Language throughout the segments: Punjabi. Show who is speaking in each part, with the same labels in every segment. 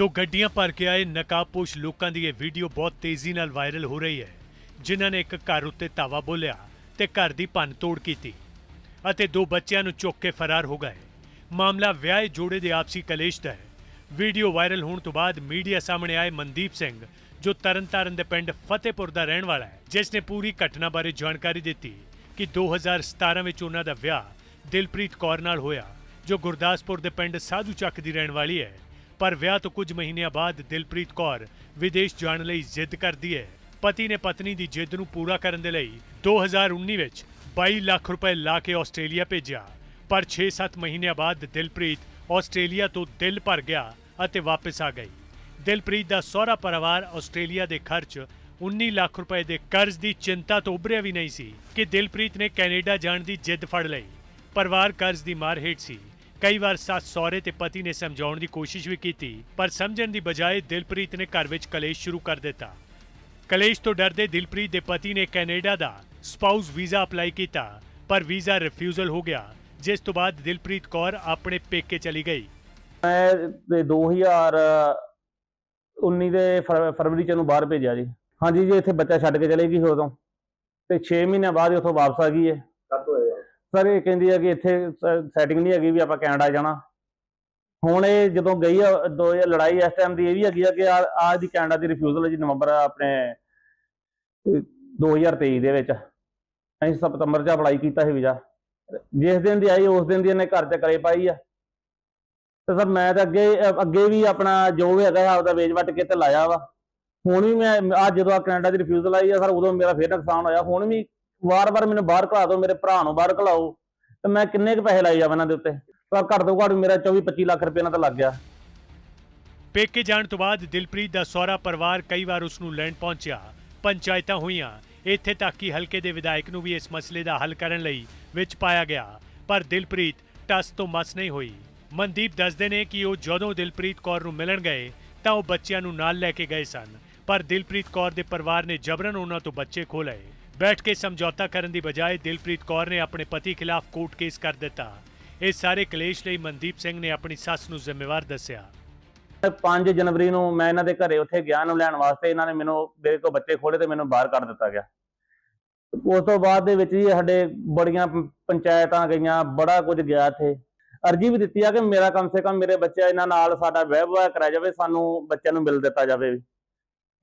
Speaker 1: ਦੋ ਗੱਡੀਆਂ ਭਰ ਕੇ ਆਏ ਨਕਾਬਪੋਸ਼ ਲੋਕਾਂ ਦੀ ਇਹ ਵੀਡੀਓ ਬਹੁਤ ਤੇਜ਼ੀ ਨਾਲ ਵਾਇਰਲ ਹੋ ਰਹੀ ਹੈ, ਜਿਨ੍ਹਾਂ ਨੇ ਇੱਕ ਘਰ ਉੱਤੇ ਧਾਵਾ ਬੋਲਿਆ ਤੇ ਘਰ ਦੀ ਭੰਨ ਤੋੜ ਕੀਤੀ ਅਤੇ ਦੋ ਬੱਚਿਆਂ ਨੂੰ ਚੁੱਕ ਕੇ ਫਰਾਰ ਹੋ ਗਏ। ਮਾਮਲਾ ਵਿਆਹੇ ਜੋੜੇ ਦੇ ਆਪਸੀ ਕਲੇਸ਼ ਦਾ ਹੈ। ਵੀਡੀਓ ਵਾਇਰਲ ਹੋਣ ਤੋਂ ਬਾਅਦ ਮੀਡੀਆ ਸਾਹਮਣੇ ਆਏ ਮਨਦੀਪ ਸਿੰਘ, ਜੋ ਤਰਨਤਾਰਨ ਦੇ ਪਿੰਡ ਫਤਿਹਪੁਰ ਦਾ ਰਹਿਣ ਵਾਲਾ ਹੈ, ਜਿਸ ਨੇ ਪੂਰੀ ਘਟਨਾ ਬਾਰੇ ਜਾਣਕਾਰੀ ਦਿੱਤੀ ਕਿ 2017 ਵਿੱਚ ਉਹਨਾਂ ਦਾ ਵਿਆਹ ਦਿਲਪ੍ਰੀਤ ਕੌਰ ਨਾਲ ਹੋਇਆ, ਜੋ ਗੁਰਦਾਸਪੁਰ ਦੇ ਪਿੰਡ ਸਾਧੂ ਚੱਕ ਦੀ ਰਹਿਣ ਵਾਲੀ ਹੈ। ਪਰ ਵਿਆਹ ਤੋਂ ਕੁਝ ਮਹੀਨਿਆਂ ਬਾਅਦ ਦਿਲਪ੍ਰੀਤ ਕੌਰ ਵਿਦੇਸ਼ ਜਾਣ ਲਈ ਜ਼ਿੱਦ ਕਰਦੀ ਹੈ। ਪਤੀ ਨੇ ਪਤਨੀ ਦੀ ਜਿੱਦ ਨੂੰ ਪੂਰਾ ਕਰਨ ਦੇ ਲਈ 2019 ਵਿੱਚ 22 ਲੱਖ ਰੁਪਏ ਲਾ ਕੇ ਆਸਟ੍ਰੇਲੀਆ ਭੇਜਿਆ। ਪਰ 6-7 ਮਹੀਨਿਆਂ ਬਾਅਦ ਦਿਲਪ੍ਰੀਤ ਆਸਟ੍ਰੇਲੀਆ ਤੋਂ ਦਿਲ ਭਰ ਗਿਆ ਅਤੇ ਵਾਪਸ ਆ ਗਈ। ਦਿਲਪ੍ਰੀਤ ਦਾ ਸਹੁਰਾ ਪਰਿਵਾਰ ਆਸਟ੍ਰੇਲੀਆ ਦੇ ਖਰਚ 19 ਲੱਖ ਰੁਪਏ ਦੇ ਕਰਜ਼ ਦੀ ਚਿੰਤਾ ਤੋਂ ਉਭਰਿਆ ਵੀ ਨਹੀਂ ਸੀ ਕਿ ਦਿਲਪ੍ਰੀਤ ਨੇ ਕੈਨੇਡਾ ਜਾਣ ਦੀ ਜਿੱਦ ਫੜ ਲਈ। ਪਰਿਵਾਰ ਕਰਜ਼ ਦੀ ਮਾਰ ਹੇਠ ਸੀ। ਕਈ ਵਾਰ ਸੱਸ ਸਹੁਰੇ ਤੇ ਪਤੀ ਨੇ ਸਮਝਾਉਣ ਦੀ ਕੋਸ਼ਿਸ਼ ਵੀ ਕੀਤੀ, ਪਰ ਸਮਝਣ ਦੀ ਬਜਾਏ ਦਿਲਪ੍ਰੀਤ ਨੇ ਘਰ ਵਿੱਚ ਕਲੇਸ਼ ਸ਼ੁਰੂ ਕਰ ਦਿੱਤਾ। ਕਲੇਸ਼ ਤੋਂ ਡਰਦੇ ਦਿਲਪ੍ਰੀਤ ਦੇ ਪਤੀ ਨੇ ਕੈਨੇਡਾ ਦਾ ਸਪਾਊਸ ਵੀਜ਼ਾ ਅਪਲਾਈ ਕੀਤਾ, ਪਰ ਵੀਜ਼ਾ ਰਿਫਿਊਜ਼ਲ ਹੋ ਗਿਆ, ਜਿਸ ਤੋਂ ਬਾਅਦ ਦਿਲਪ੍ਰੀਤ ਕੌਰ ਆਪਣੇ ਪੇਕੇ ਚਲੀ ਗਈ।
Speaker 2: ਮੈਂ ਤੇ 2019 ਦੇ ਫਰ- ਫਰਵਰੀ ਚ ਇਹਨੂੰ ਬਾਹਰ ਭੇਜਿਆ ਜੀ। ਹਾਂਜੀ ਜੀ, ਇੱਥੇ ਬੱਚਾ ਛੱਡ ਕੇ ਚਲੇ ਗਈ ਉਦੋਂ। ਤੇ 6 ਮਹੀਨਿਆਂ ਬਾਅਦ ਇਹ ਉੱਥੋਂ ਵਾਪਸ ਆ ਗਈ ਹੈ ਸਰ ਇਹ ਕਹਿੰਦੀ ਹੈ ਕਿ ਇੱਥੇ ਸੈਟਿੰਗ ਨਹੀਂ ਹੈਗੀ ਵੀ ਆਪਾਂ ਕੈਨੇਡਾ ਜਾਣਾ। ਹੁਣ ਇਹ ਜਦੋਂ ਗਈ ਆ, ਦੋ ਇਹ ਲੜਾਈ ਇਸ ਟਾਈਮ ਦੀ ਇਹ ਵੀ ਹੈਗੀ ਆ ਕਿ ਆ ਦੀ ਕੈਨੇਡਾ ਦੀ ਰਿਫਿਊਜ਼ਲ ਜੀ ਨਵੰਬਰ ਆਪਣੇ 2023 ਦੇ ਵਿੱਚ। ਅਸੀਂ ਸਤੰਬਰ 'ਚ ਅਪਲਾਈ ਕੀਤਾ ਸੀ ਵੀਜ਼ਾ। ਜਿਸ ਦਿਨ ਦੀ ਆਈ, ਉਸ ਦਿਨ ਦੀ ਇਹਨੇ ਘਰ 'ਚ ਕਰੇ ਪਾਈ ਆ। ਤੇ ਸਰ ਮੈਂ ਤਾਂ ਅੱਗੇ ਅੱਗੇ ਵੀ ਆਪਣਾ ਜੋ ਵੀ ਹੈਗਾ ਆਪਦਾ ਵੇਚ ਵੱਟ ਕੇ ਤੇ ਲਾਇਆ ਵਾ। ਹੁਣ ਵੀ ਮੈਂ ਆ ਜਦੋਂ ਆ ਕੈਨੇਡਾ ਦੀ ਰਿਫਿਊਜ਼ਲ ਆਈ ਆ, ਸਰ ਉਦੋਂ ਮੇਰਾ ਫੇਰ ਨੁਕਸਾਨ ਹੋਇਆ। ਹੁਣ ਵੀ ਵਾਰ-ਵਾਰ ਮੈਨੂੰ ਬਾਹਰ ਘਲਾ ਦਿਓ, ਮੇਰੇ ਭਰਾ ਨੂੰ ਬਾਹਰ ਘਲਾਓ ਤੇ ਮੈਂ ਕਿੰਨੇ ਕੁ ਪੈਸੇ ਲਾਈ ਜਾਵਾਂ ਇਹਨਾਂ ਦੇ ਉੱਤੇ? ਪਰ ਘੱਟ ਤੋਂ ਘੱਟ ਮੇਰਾ 24-25 ਲੱਖ ਰੁਪਏ ਨਾਲ ਤਾਂ ਲੱਗ ਗਿਆ।
Speaker 1: ਪੇਕੇ ਜਾਣ ਤੋਂ ਬਾਅਦ ਦਿਲਪ੍ਰੀਤ ਦਾ ਸਹੁਰਾ ਪਰਿਵਾਰ ਕਈ ਵਾਰ ਉਸ ਨੂੰ ਲੈਣ ਪਹੁੰਚਿਆ। ਪੰਚਾਇਤਾਂ ਹੋਈਆਂ। ਇੱਥੇ ਤੱਕ ਕਿ ਹਲਕੇ ਦੇ ਵਿਧਾਇਕ ਨੂੰ ਵੀ ਇਸ ਮਸਲੇ ਦਾ ਹੱਲ ਕਰਨ ਲਈ ਵਿੱਚ ਪਾਇਆ ਗਿਆ। ਪਰ ਦਿਲਪ੍ਰੀਤ ਟਸ ਤੋਂ ਮਸ ਨਹੀਂ ਹੋਈ। ਮਨਦੀਪ ਦੱਸਦੇ ਨੇ ਕਿ ਉਹ ਜਦੋਂ ਦਿਲਪ੍ਰੀਤ ਕੌਰ ਨੂੰ ਮਿਲਣ ਗਏ, ਤਾਂ ਉਹ ਬੱਚਿਆਂ ਨੂੰ ਨਾਲ ਲੈ ਕੇ ਗਏ ਸਨ। ਪਰ ਦਿਲਪ੍ਰੀਤ ਕੌਰ ਦੇ ਪਰਿਵਾਰ ਨੇ ਜਬਰਨ ਉਹਨਾਂ ਤੋਂ ਬੱਚੇ ਖੋਹ ਲਏ। ਬੈਠ ਕੇ ਸਮਝੌਤਾ ਕਰਨ ਦੀ ਬਜਾਏ ਦਿਲਪ੍ਰੀਤ ਕੌਰ ਨੇ ਆਪਣੇ ਪਤੀ ਖਿਲਾਫ ਕੋਰਟ ਕੇਸ ਕਰ ਦਿੱਤਾ। ਇਸ ਸਾਰੇ ਕਲੇਸ਼ ਲਈ ਮਨਦੀਪ ਸਿੰਘ ਨੇ ਆਪਣੀ ਸੱਸ ਨੂੰ ਜ਼ਿੰਮੇਵਾਰ ਦੱਸਿਆ।
Speaker 2: 5 ਜਨਵਰੀ ਨੂੰ ਮੈਂ ਇਹਨਾਂ ਦੇ ਘਰੇ ਉੱਥੇ ਗਿਆ ਨੂੰ ਲੈਣ ਵਾਸਤੇ। ਇਹਨਾਂ ਨੇ ਮੈਨੂੰ, ਮੇਰੇ ਤੋਂ ਬੱਚੇ ਖੋਲੇ ਤੇ ਮੈਨੂੰ ਬਾਹਰ ਕੱਢ ਦਿੱਤਾ ਗਿਆ। ਉਸ ਤੋਂ ਬਾਅਦ ਦੇ ਵਿੱਚ ਜੀ ਸਾਡੇ ਬੜੀਆਂ ਪੰਚਾਇਤਾਂ ਗਈਆਂ, ਬੜਾ ਕੁਝ ਗਿਆ ਇੱਥੇ। ਅਰਜੀ ਵੀ ਦਿੱਤੀ ਆ ਕਿ ਮੇਰਾ ਕਮ ਸੇ ਕਮ ਮੇਰੇ ਬੱਚੇ ਇਹਨਾਂ ਨਾਲ ਸਾਡਾ ਵਿਆਹ ਵਿਆਹ ਕਰਾਇਆ ਜਾਵੇ, ਸਾਨੂੰ ਬੱਚਿਆਂ ਨੂੰ ਮਿਲ ਦਿੱਤਾ ਜਾਵੇ।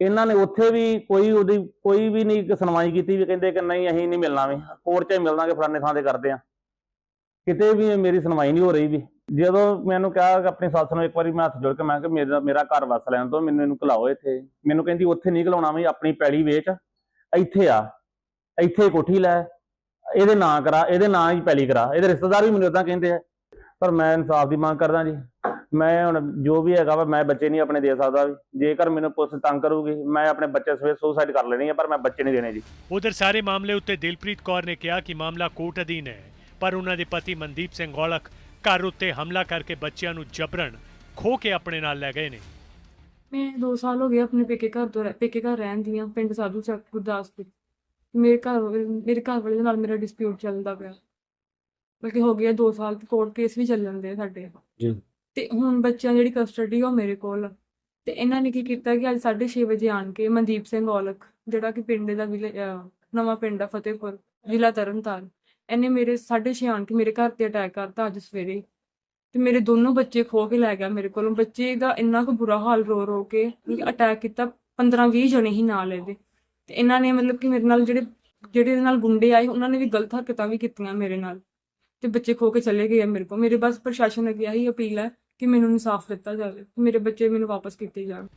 Speaker 2: ਇਹਨਾਂ ਨੇ ਉੱਥੇ ਵੀ ਕੋਈ ਉਹਦੀ, ਕੋਈ ਵੀ ਨਹੀਂ ਸੁਣਵਾਈ ਕੀਤੀ ਵੀ ਕਹਿੰਦੇ ਕਿ ਨਹੀਂ ਅਸੀਂ ਨਹੀਂ ਮਿਲਣਾ ਵੀ, ਕੋਰਟ 'ਚ ਮਿਲਣਾਗੇ, ਫਲਾਣੇ ਥਾਂ ਤੇ ਕਰਦੇ ਆ ਕਿਤੇ ਵੀ ਮੇਰੀ ਸੁਣਵਾਈ ਨਹੀਂ ਹੋ ਰਹੀ ਵੀ। ਜਦੋਂ ਮੈਨੂੰ ਕਿਹਾ ਕਿ ਆਪਣੀ ਸੱਸ ਨੂੰ ਇੱਕ ਵਾਰੀ ਮੈਂ ਹੱਥ ਜੋੜ ਕੇ, ਮੈਂ ਕਿ ਮੇਰਾ ਮੇਰਾ ਘਰ ਵਸ ਲੈਣ ਤੋਂ ਮੈਨੂੰ ਇਹਨੂੰ ਘਲਾਓ ਇੱਥੇ। ਮੈਨੂੰ ਕਹਿੰਦੀ, ਉੱਥੇ ਨਹੀਂ ਘਲਾਉਣਾ ਵੀ, ਆਪਣੀ ਪੈਲੀ ਵੇਚ, ਇੱਥੇ ਆ, ਇੱਥੇ ਕੋਠੀ ਲੈ, ਇਹਦੇ ਨਾਂ ਕਰਾ, ਇਹਦੇ ਨਾਂ ਹੀ ਪੈਲੀ ਕਰਾ। ਇਹਦੇ ਰਿਸ਼ਤੇਦਾਰ ਵੀ ਮੈਨੂੰ ਇਦਾਂ ਕਹਿੰਦੇ ਆ। ਪਰ ਮੈਂ ਇਨਸਾਫ ਦੀ ਮੰਗ ਕਰਦਾ ਜੀ। ਮੈਂ ਹੁਣ ਜੋ ਵੀ ਹੈਗਾ ਵਾ ਮੈਂ ਬੱਚੇ ਨਹੀਂ ਆਪਣੇ ਦੇ ਸਕਦਾ ਜੇਕਰ ਮੈਨੂੰ ਪੁਲਿਸ ਤੰਗ ਕਰੂਗੀ ਮੈਂ ਆਪਣੇ ਬੱਚੇ ਸਵੇ ਸੁਸਾਈਡ ਕਰ ਲੈਣੀ ਆ ਪਰ ਮੈਂ ਬੱਚੇ ਨਹੀਂ ਦੇਣੇ ਜੀ।
Speaker 1: ਉਧਰ ਸਾਰੇ ਮਾਮਲੇ ਉੱਤੇ ਦਿਲਪ੍ਰੀਤ ਕੌਰ ਨੇ ਕਿਹਾ ਕਿ ਮਾਮਲਾ ਕੋਰਟ ਅਧੀਨ ਹੈ ਪਰ ਉਹਨਾਂ ਦੇ ਪਤੀ ਮਨਦੀਪ ਸਿੰਘ ਔਲਖ ਘਰ ਉੱਤੇ ਹਮਲਾ ਕਰਕੇ ਬੱਚਿਆਂ ਨੂੰ ਜਬਰਨ ਖੋ ਕੇ ਆਪਣੇ ਨਾਲ ਲੈ ਗਏ ਨੇ।
Speaker 3: ਮੈਂ 2 ਸਾਲ ਹੋ ਗਏ ਆਪਣੇ ਪੇਕੇ ਘਰ ਤੋਂ ਪੇਕੇ ਘਰ ਰਹਿਣ ਦੀ ਹਾਂ ਪਿੰਡ ਸਾਧੂ ਚੱਕ ਗੁਰਦਾਸਪੁਰ। ਮੇਰੇ ਘਰ ਮੇਰੇ ਘਰ ਵਾਲੇ ਨਾਲ ਮੇਰਾ ਡਿਸਪਿਊਟ ਚੱਲਦਾ ਪਿਆ। ਬਲਕਿ ਹੋ ਗਿਆ 2 ਸਾਲ ਤੇ ਕੋਰਟ ਕੇਸ ਵੀ ਚੱਲ ਜਾਂਦੇ ਆ ਸਾਡੇ।
Speaker 2: ਜੀ।
Speaker 3: ਤੇ ਹੁਣ ਬੱਚਿਆਂ ਦੀ ਜਿਹੜੀ ਕਸਟਡੀ ਉਹ ਮੇਰੇ ਕੋਲ। ਆ। ਤੇ ਇਹਨਾਂ ਨੇ ਕੀ ਕੀਤਾ ਕਿ ਅੱਜ 6:30 ਵਜੇ ਆਣ ਕੇ ਮਨਦੀਪ ਸਿੰਘ ਔਲਖ, ਜਿਹੜਾ ਕਿ ਪਿੰਡ ਦਾ ਵਿਲੇ- ਅਹ ਨਵਾਂ ਪਿੰਡ ਆ ਫਤਿਹਪੁਰ, ਜ਼ਿਲ੍ਹਾ ਤਰਨਤਾਰਨ, ਇਹਨੇ ਮੇਰੇ 6:30 ਆਣ ਕੇ ਮੇਰੇ ਘਰ ਤੇ ਅਟੈਕ ਕਰਤਾ ਅੱਜ ਸਵੇਰੇ। ਤੇ ਮੇਰੇ ਦੋਨੋਂ ਬੱਚੇ ਖੋ ਕੇ ਲੈ ਗਿਆ ਮੇਰੇ ਕੋਲੋਂ। ਬੱਚੇ ਦਾ ਇੰਨਾ ਕੁ ਬੁਰਾ ਹਾਲ ਰੋ ਰੋ ਕੇ ਅਟੈਕ ਕੀਤਾ 15 20 ਜਣੇ ਹੀ ਨਾਲ ਇਹਦੇ। ਤੇ ਇਹਨਾਂ ਨੇ ਮਤਲਬ ਕਿ ਮੇਰੇ ਨਾਲ ਜਿਹੜੇ ਜਿਹੜੇ ਇਹਦੇ ਨਾਲ ਗੁੰਡੇ ਆਏ, ਉਹਨਾਂ ਨੇ ਵੀ ਗਲਤ ਹਰਕਤਾਂ ਵੀ ਕੀਤੀਆਂ ਮੇਰੇ ਨਾਲ। ਤੇ ਬੱਚੇ ਖੋ ਕੇ ਚਲੇ ਗਏ ਆ ਮੇਰੇ ਕੋਲ। ਮੇਰੇ ਬਸ ਪ੍ਰਸ਼ਾਸਨ ਅੱਗੇ ਇਹੀ ਅਪੀਲ ਹੈ ਕਿ ਮੈਨੂੰ ਇਨਸਾਫ ਦਿੱਤਾ ਜਾਵੇ ਤੇ ਮੇਰੇ ਬੱਚੇ ਮੈਨੂੰ ਵਾਪਸ ਕੀਤੇ ਜਾਣ।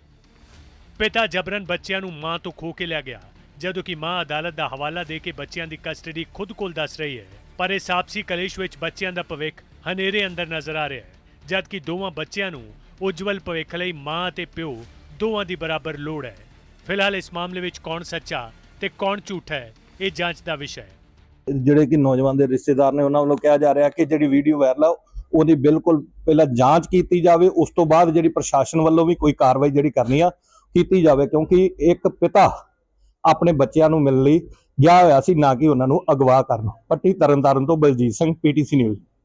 Speaker 1: ਪਿਤਾ ਜਬਰਨ ਬੱਚਿਆਂ ਨੂੰ ਮਾਂ ਤੋਂ ਖੋ ਕੇ ਲੈ ਗਿਆ ਜਦੋਂ ਕਿ ਮਾਂ ਅਦਾਲਤ ਦਾ ਹਵਾਲਾ ਦੇ ਕੇ ਬੱਚਿਆਂ ਦੀ ਕਸਟਡੀ ਖੁਦ ਕੋਲ ਦੱਸ ਰਹੀ ਹੈ। ਪਰ ਇਸ ਆਪਸੀ ਕਲੇਸ਼ ਵਿੱਚ ਬੱਚਿਆਂ ਦਾ ਭਵਿੱਖ ਹਨੇਰੇ ਅੰਦਰ ਨਜ਼ਰ ਆ ਰਿਹਾ ਹੈ ਜਦ ਕਿ ਦੋਵਾਂ ਬੱਚਿਆਂ ਨੂੰ ਉਜਵਲ ਭਵਿੱਖ ਲਈ ਮਾਂ ਅਤੇ ਪਿਓ ਦੋਵਾਂ ਦੀ ਬਰਾਬਰ ਲੋੜ ਹੈ। ਫਿਲਹਾਲ ਇਸ ਮਾਮਲੇ ਵਿੱਚ ਕੌਣ ਸੱਚਾ ਤੇ ਕੌਣ ਝੂਠਾ ਹੈ ਇਹ ਜਾਂਚ ਦਾ ਵਿਸ਼ਾ ਹੈ।
Speaker 4: ਜਿਹੜੇ ਕਿ ਨੌਜਵਾਨ ਦੇ ਰਿਸ਼ਤੇਦਾਰ ਨੇ ਉਹਨਾਂ ਵੱਲੋਂ ਕਿਹਾ ਜਾ ਰਿਹਾ ਕਿ ਜਿਹੜੀ ਵੀਡੀਓ ਵਾਇਰਲ ਆ ਉਹਦੀ ਬਿਲਕੁਲ ਪਹਿਲਾਂ ਜਾਂਚ ਕੀਤੀ ਜਾਵੇ, ਉਸ ਤੋਂ ਬਾਅਦ ਜਿਹੜੀ ਪ੍ਰਸ਼ਾਸਨ ਵੱਲੋਂ ਵੀ ਕੋਈ ਕਾਰਵਾਈ ਜਿਹੜੀ ਕਰਨੀ ਆ, ਕੀਤੀ ਜਾਵੇ, ਕਿਉਂਕਿ ਇੱਕ ਪਿਤਾ ਆਪਣੇ ਬੱਚਿਆਂ ਨੂੰ ਮਿਲਣ ਲਈ ਗਿਆ ਹੋਇਆ ਸੀ, ਨਾ ਕਿ ਉਹਨਾਂ ਨੂੰ ਅਗਵਾ ਕਰਨ। ਪੱਟੀ ਤਰਨਤਾਰਨ ਤੋਂ ਬਲਜੀਤ ਸਿੰਘ, ਪੀਟੀਸੀ ਨਿਊਜ਼।